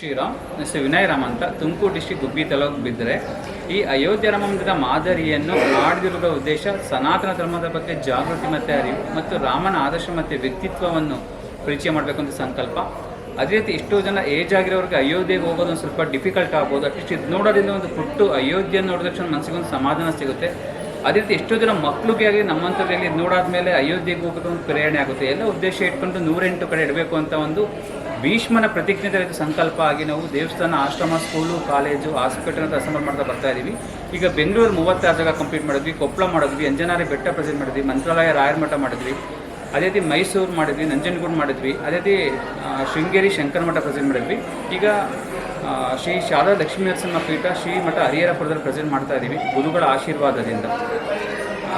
ಶ್ರೀರಾಮ್ ಹೆಸರು ವಿನಯ್ ರಾಮ್ ಅಂತ ತುಮಕೂರು ಡಿಸ್ಟಿಕ್ ಗುಬ್ಬಿ ತಾಲೂಕು ಬಿದ್ದರೆ ಈ ಅಯೋಧ್ಯ ರಾಮ ಮಂದಿರದ ಮಾದರಿಯನ್ನು ಮಾಡದಿರುವ ಉದ್ದೇಶ ಸನಾತನ ಧರ್ಮದ ಬಗ್ಗೆ ಜಾಗೃತಿ ಮತ್ತು ಅರಿವು ಮತ್ತು ರಾಮನ ಆದರ್ಶ ಮತ್ತು ವ್ಯಕ್ತಿತ್ವವನ್ನು ಪರಿಚಯ ಮಾಡಬೇಕು ಅಂತ ಸಂಕಲ್ಪ. ಅದೇ ರೀತಿ ಎಷ್ಟೋ ಜನ ಏಜ್ ಆಗಿರೋರಿಗೆ ಅಯೋಧ್ಯೆಗೆ ಹೋಗೋದು ಒಂದು ಸ್ವಲ್ಪ ಡಿಫಿಕಲ್ಟ್ ಆಗ್ಬೋದು. ಅಟ್ಲೀಸ್ಟ್ ಇದು ನೋಡೋದ್ರಿಂದ ಒಂದು ಪುಟ್ಟು ಅಯೋಧ್ಯೆ ನೋಡಿದ ತಕ್ಷಣ ಮನಸ್ಸಿಗೆ ಒಂದು ಸಮಾಧಾನ ಸಿಗುತ್ತೆ. ಅದೇ ರೀತಿ ಎಷ್ಟೋ ಜನ ಮಕ್ಕಳಿಗೆ ಆಗಲಿ ನಮ್ಮಂಥದ್ರಲ್ಲಿ ಇದು ನೋಡಾದ್ಮೇಲೆ ಅಯೋಧ್ಯೆಗೆ ಹೋಗೋದು ಒಂದು ಪ್ರೇರಣೆ ಆಗುತ್ತೆ. ಎಲ್ಲ ಉದ್ದೇಶ ಇಟ್ಕೊಂಡು ನೂರೆಂಟು ಕಡೆ ಇಡಬೇಕು ಅಂತ ಒಂದು ಭೀಷ್ಮನ ಪ್ರತಿಜ್ಞೆ ರೀತಿ ಸಂಕಲ್ಪ ಆಗಿ ನಾವು ದೇವಸ್ಥಾನ, ಆಶ್ರಮ, ಸ್ಕೂಲು, ಕಾಲೇಜು, ಹಾಸ್ಪಿಟಲ್ ಅಂತ ಅಸೆಂಬಲ್ ಮಾಡ್ತಾ ಬರ್ತಾ ಇದ್ದೀವಿ ಈಗ ಬೆಂಗಳೂರು ಮೂವತ್ತಾರು ಜಾಗ ಕಂಪ್ಲೀಟ್ ಮಾಡಿದ್ವಿ, ಕೊಪ್ಪಳ ಮಾಡಿದ್ವಿ ಅಂಜನಾರಿ ಬೆಟ್ಟ ಪ್ರೆಸೆಂಟ್ ಮಾಡಿದ್ವಿ, ಮಂತ್ರಾಲಯ ರಾಯರ ಮಠ ಮಾಡಿದ್ವಿ. ಅದೇ ರೀತಿ ಮೈಸೂರು ಮಾಡಿದ್ವಿ, ನಂಜನಗೂಡು ಮಾಡಿದ್ವಿ, ಅದೇ ರೀತಿ ಶೃಂಗೇರಿ ಶಂಕರ ಮಠ ಪ್ರೆಸೆಂಟ್ ಮಾಡಿದ್ವಿ. ಈಗ ಶ್ರೀ ಶಾರದಾ ಲಕ್ಷ್ಮೀ ನರಸಿಂಹ ಪೀಠ ಶ್ರೀ ಮಠ ಹರಿಹರಪುರದಲ್ಲಿ ಪ್ರೆಸೆಂಟ್ ಮಾಡ್ತಾ ಇದ್ದೀವಿ ಗುರುಗಳ ಆಶೀರ್ವಾದದಿಂದ.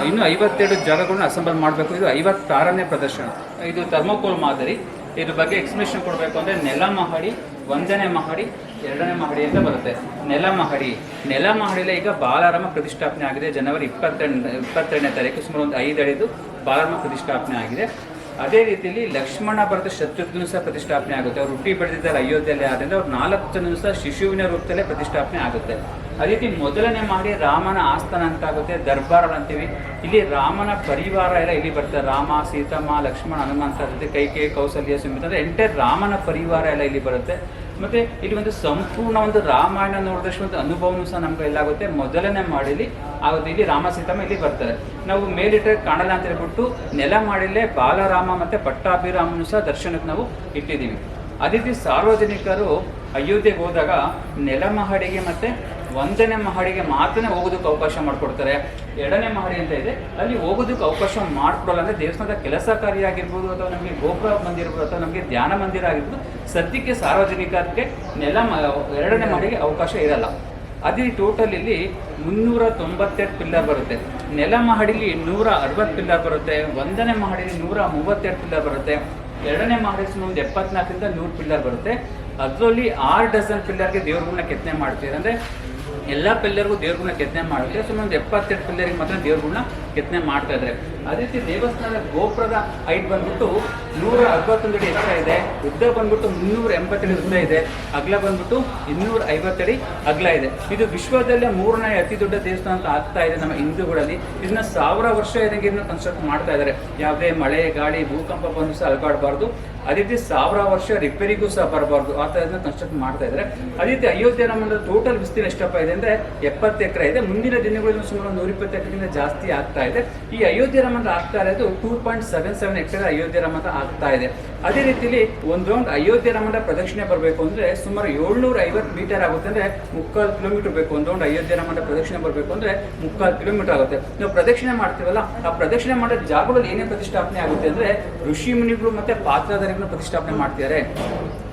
ಇನ್ನು ಐವತ್ತೆರಡು ಜಾಗಗಳನ್ನ ಅಸೆಂಬಲ್ ಮಾಡಬೇಕು. ಇದು ಐವತ್ತಾರನೇ ಪ್ರದರ್ಶನ. ಇದು ಥರ್ಮೋಕೋಲ್ ಮಾದರಿ. ಇದ್ರ ಬಗ್ಗೆ ಎಕ್ಸ್ಪ್ಲೇಷನ್ ಕೊಡಬೇಕು ಅಂದರೆ ನೆಲ ಮಹಡಿ ಒಂದನೇ ಮಹಡಿ, ಎರಡನೇ ಮಹಡಿ ಅಂತ ಬರುತ್ತೆ. ನೆಲ ಮಹಡಿ ನೆಲ ಮಹಡಿಲೇ ಈಗ ಬಾಲಾರಾಮ ಪ್ರತಿಷ್ಠಾಪನೆ ಆಗಿದೆ. ಜನವರಿ ಇಪ್ಪತ್ತೆರಡು, ಇಪ್ಪತ್ತೆರಡನೇ ತಾರೀಕು, ಸುಮಾರು ಒಂದು ಐದು ಅಡಿದು ಬಾಲಾರಾಮ ಪ್ರತಿಷ್ಠಾಪನೆ ಆಗಿದೆ. ಅದೇ ರೀತಿಯಲ್ಲಿ ಲಕ್ಷ್ಮಣ ಭರತ ಶತ್ರುಘ್ನ ಸಹ ಪ್ರತಿಷ್ಠಾಪನೆ ಆಗುತ್ತೆ. ಅವ್ರು ಹುಟ್ಟಿ ಬೆಳೆದಿದ್ದಾರೆ ಅಯೋಧ್ಯೆಯಲ್ಲಿ ಆದ್ದರಿಂದ ಅವ್ರು ನಾಲ್ಕು ಜನ ಸಹ ಶಿಶುವಿನ ರೂಪದಲ್ಲೇ ಪ್ರತಿಷ್ಠಾಪನೆ ಆಗುತ್ತೆ. ಅದೇ ರೀತಿ ಮೊದಲನೇ ಮಾಡಿ ರಾಮನ ಆಸ್ಥಾನ ಅಂತ ಆಗುತ್ತೆ ದರ್ಬಾರ್ ಅಂತೀವಿ. ಇಲ್ಲಿ ರಾಮನ ಪರಿವಾರ ಎಲ್ಲ ಇಲ್ಲಿ ಬರ್ತದೆ ರಾಮ, ಸೀತಮ್ಮ, ಲಕ್ಷ್ಮಣ ಹನುಮಂತ ಜೊತೆ ಕೈಕೆ ಕೌಸಲ್ಯ ಸುಮಿತ ಅಂದರೆ ಎಂಟೈರ್ ರಾಮನ ಪರಿವಾರ ಎಲ್ಲ ಇಲ್ಲಿ ಬರುತ್ತೆ. ಮತ್ತೆ ಇಲ್ಲಿ ಒಂದು ಸಂಪೂರ್ಣ ಒಂದು ರಾಮಾಯಣ ನೋಡಿದಷ್ಟು ಒಂದು ಅನುಭವನೂ ಸಹ ನಮ್ಗೆ ಎಲ್ಲಾಗುತ್ತೆ ಮೊದಲನೇ ಮಾಡಿಲಿ ಆಗುತ್ತೆ ಇಲ್ಲಿ ರಾಮ, ಸೀತಮ್ಮ ಇಲ್ಲಿ ಬರ್ತಾರೆ. ನಾವು ಮೇಲಿಟ್ಟರೆ ಕಾಣಲ್ಲ ಅಂತ ಹೇಳ್ಬಿಟ್ಟು ನೆಲ ಮಾಡಿಲ್ಲೇ ಬಾಲರಾಮ ಮತ್ತೆ ಪಟ್ಟಾಭಿರಾಮನು ಸಹ ದರ್ಶನಕ್ಕೆ ನಾವು ಇಟ್ಟಿದ್ದೀವಿ. ಅದೇ ರೀತಿ ಸಾರ್ವಜನಿಕರು ಅಯೋಧ್ಯೆಗೆ ಹೋದಾಗ ನೆಲ ಮಹಡಿಗೆ ಮತ್ತೆ ಒಂದನೇ ಮಹಡಿಗೆ ಮಾತ್ರ ಹೋಗೋದಕ್ಕೆ ಅವಕಾಶ ಮಾಡಿಕೊಡ್ತಾರೆ. ಎರಡನೇ ಮಹಡಿ ಅಂತ ಇದೆ. ಅಲ್ಲಿ ಹೋಗೋದಕ್ಕೆ ಅವಕಾಶ ಮಾಡಿಕೊಡಲ್ಲ ಅಂದರೆ ದೇವಸ್ಥಾನದ ಕೆಲಸ ಕಾರ್ಯ ಆಗಿರ್ಬೋದು ಅಥವಾ ನಮಗೆ ಗೋಪುರ ಮಂದಿರ ಅಥವಾ ನಮಗೆ ಧ್ಯಾನ ಮಂದಿರ ಆಗಿರ್ಬೋದು, ಸದ್ಯಕ್ಕೆ ಸಾರ್ವಜನಿಕರಿಗೆ ನೆಲ ಎರಡನೇ ಮಹಡಿಗೆ ಅವಕಾಶ ಇರಲ್ಲ. ಅದೇ ಟೋಟಲ್ ಇಲ್ಲಿ ಮುನ್ನೂರ ತೊಂಬತ್ತೆರಡು ಪಿಲ್ಲರ್ ಬರುತ್ತೆ. ನೆಲ ಮಹಡಿಲಿ ನೂರ ಅರವತ್ತು ಪಿಲ್ಲರ್ ಬರುತ್ತೆ. ಒಂದನೇ ಮಹಡಿಲಿ ನೂರ ಮೂವತ್ತೆರಡು ಪಿಲ್ಲರ್ ಬರುತ್ತೆ. ಎರಡನೇ ಮಹಡಿ ಒಂದು ಎಪ್ಪತ್ನಾಲ್ಕರಿಂದ ನೂರು ಪಿಲ್ಲರ್ ಬರುತ್ತೆ. ಅದರಲ್ಲಿ ಆರು ಡಜನ್ ಪಿಲ್ಲರ್ಗೆ ದೇವ್ರಗಳನ್ನ ಕೆತ್ತನೆ ಮಾಡ್ತೀವಿ. ಅಂದರೆ ಎಲ್ಲ ಪಿಲ್ಲರ್ಗೂ ದೇವ್ರಗಳನ್ನ ಕೆತ್ತನೆ ಮಾಡುತ್ತೆ. ಸುಮಾರು ಒಂದು ಎಪ್ಪತ್ತೆರಡು ಪಿಲ್ಲರಿಗೆ ಮಾತ್ರ ದೇವ್ರಗಳನ್ನ ಕೆತ್ತನೆ ಮಾಡ್ತಾ ಇದ್ದಾರೆ. ಅದೇ ರೀತಿ ದೇವಸ್ಥಾನದ ಗೋಪುರದ ಹೈಟ್ ಬಂದ್ಬಿಟ್ಟು ನೂರ ಅರವತ್ತೊಂದು ಅಡಿ ಎತ್ತರ ಇದೆ. ಉದ್ದ ಬಂದ್ಬಿಟ್ಟು ಮುನ್ನೂರ ಎಂಬತ್ತಡಿ ಉದ್ದ ಇದೆ. ಅಗಲ ಬಂದ್ಬಿಟ್ಟು ಇನ್ನೂರ ಐವತ್ತಡಿ ಅಗಲ ಇದೆ. ಇದು ವಿಶ್ವದಲ್ಲೇ ಮೂರನೇ ಅತಿ ದೊಡ್ಡ ದೇವಸ್ಥಾನ ಅಂತ ಆಗ್ತಾ ಇದೆ ನಮ್ಮ ಹಿಂದೂಗಳಲ್ಲಿ. ಇದನ್ನ ಸಾವಿರ ವರ್ಷ ಇದಂಗೆ ಇದನ್ನ ಕನ್ಸ್ಟ್ರಕ್ಟ್ ಮಾಡ್ತಾ ಇದ್ದಾರೆ. ಯಾವುದೇ ಮಳೆ, ಗಾಳಿ, ಭೂಕಂಪ ಬಂದು ಸಹ ಅಲ್ಗಾಡಬಾರ್ದು. ಅದೇ ರೀತಿ ಸಾವಿರ ವರ್ಷ ರಿಪೇರಿಗೂ ಸಹ ಬರಬಾರ್ದು. ಆ ಥರ ಇದನ್ನ ಕನ್ಸ್ಟ್ರಕ್ಟ್ ಮಾಡ್ತಾ ಇದ್ದಾರೆ. ಅದೇ ರೀತಿ ಅಯೋಧ್ಯೆ ನಮ್ಮ ಟೋಟಲ್ ವಿಸ್ತೀರ್ಣ ಎಷ್ಟಪ್ಪ ಇದೆ ಅಂದ್ರೆ ಎಪ್ಪತ್ತು ಎಕರೆ ಇದೆ. ಮುಂದಿನ ದಿನಗಳಲ್ಲಿ ಸುಮಾರು ನೂರ ಇಪ್ಪತ್ತು ಎಕರೆಗಿಂತ ಜಾಸ್ತಿ ಆಗ್ತಾ ಇದೆ. ಈ ಅಯೋಧ್ಯೆ ರಮದ ಆಗ್ತಾ ಇರೋದು two point seven seven hectare Ayodhya Rama ಆಗ್ತಾ ಇದೆ. ಅದೇ ರೀತಿಲಿ ಒಂದು ರೌಂಡ್ ಅಯೋಧ್ಯೆ ಪ್ರದಕ್ಷಿಣೆ ಬರಬೇಕು ಅಂದ್ರೆ ಸುಮಾರು ಏಳ್ನೂರ ಐವತ್ತು ಮೀಟರ್ ಆಗುತ್ತೆ ಅಂದ್ರೆ ಮುಕ್ಕಾಲು ಕಿಲೋಮೀಟರ್ ಬೇಕು. ಒಂದು ರೌಂಡ್ ಅಯೋಧ್ಯೆ ಪ್ರದಕ್ಷಿಣೆ ಬರಬೇಕು ಅಂದ್ರೆ ಮುಕ್ಕಾಲು ಕಿಲೋಮೀಟರ್ ಆಗುತ್ತೆ. ನಾವು ಪ್ರದಕ್ಷಿಣೆ ಮಾಡ್ತೀವಲ್ಲ, ಆ ಪ್ರದಕ್ಷಿಣೆ ಮಾಡೋ ಜಾಗದಲ್ಲಿ ಏನೇ ಪ್ರತಿಷ್ಠಾಪನೆ ಆಗುತ್ತೆ ಅಂದ್ರೆ ಋಷಿ ಮುನಿಗಳು ಮತ್ತೆ ಪಾತ್ರಧಾರಿಗಳು ಪ್ರತಿಷ್ಠಾಪನೆ ಮಾಡ್ತಿದ್ದಾರೆ.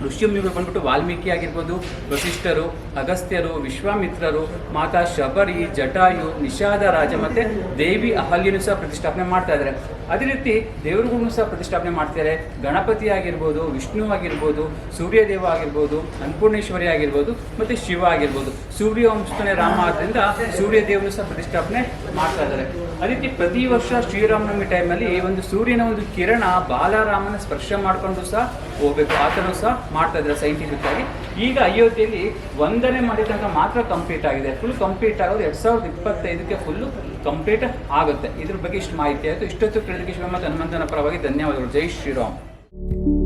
ಋಷಿ ಮುನಿಗಳು ಬಂದ್ಬಿಟ್ಟು ವಾಲ್ಮೀಕಿ ಆಗಿರ್ಬೋದು ವಶಿಷ್ಠರು ಅಗಸ್ತ್ಯರು, ವಿಶ್ವಾಮಿತ್ರರು, ಮಾತಾ ಶಬರಿ, ಜಟಾಯು, ನಿಷಾದ ರಾಜ ಮತ್ತೆ ದೇವಿ ಅಹಲ್ಯನು ಸಹ ಪ್ರತಿಷ್ಠಾಪನೆ ಮಾಡ್ತಾ ಇದ್ದಾರೆ ಅದೇ ರೀತಿ ದೇವರುಗಳನ್ನು ಸಹ ಪ್ರತಿಷ್ಠಾಪನೆ ಮಾಡ್ತಾರೆ ಗಣಪತಿ ಆಗಿರ್ಬೋದು, ವಿಷ್ಣು ಆಗಿರ್ಬೋದು, ಸೂರ್ಯದೇವ ಆಗಿರ್ಬೋದು, ಅನ್ನಪೂರ್ಣೇಶ್ವರಿ ಆಗಿರ್ಬೋದು, ಮತ್ತೆ ಶಿವ ಆಗಿರ್ಬೋದು. ಸೂರ್ಯ ವಂಶನೇ ರಾಮ ಆದ್ದರಿಂದ ಸೂರ್ಯ ದೇವರು ಸಹ ಪ್ರತಿಷ್ಠಾಪನೆ ಮಾಡ್ತಾ ಇದ್ದಾರೆ. ಅದೇ ರೀತಿ ಪ್ರತಿ ವರ್ಷ ಶ್ರೀರಾಮನವಮಿ ಟೈಮಲ್ಲಿ ಒಂದು ಸೂರ್ಯನ ಒಂದು ಕಿರಣ ಬಾಲರಾಮನ ಸ್ಪರ್ಶ ಮಾಡಿಕೊಂಡು ಸಹ ಹೋಗ್ಬೇಕು. ಆ ಥರ ಸಹ ಮಾಡ್ತಾ ಇದ್ದಾರೆ ಸೈಂಟಿಫಿಕ್ ಆಗಿ. ಈಗ ಅಯೋಧ್ಯೆಯಲ್ಲಿ ಒಂದನೇ ಮಾಡಿದಾಗ ಮಾತ್ರ ಕಂಪ್ಲೀಟ್ ಆಗಿದೆ. ಫುಲ್ ಕಂಪ್ಲೀಟ್ ಆಗೋದು ಎರಡು ಸಾವಿರದ ಇಪ್ಪತ್ತೈದಕ್ಕೆ ಫುಲ್ಲು ಕಂಪ್ಲೀಟ್ ಆಗುತ್ತೆ. ಇದ್ರ ಬಗ್ಗೆ ಇಷ್ಟು ಮಾಹಿತಿ ಆಯಿತು. ಇಷ್ಟೊತ್ತು ಕೇಳಿದಕ್ಕೆ ಮತ್ತು ಹನುಮಂತನ ಪರವಾಗಿ ಧನ್ಯವಾದಗಳು. ಜೈ ಶ್ರೀರಾಮ್.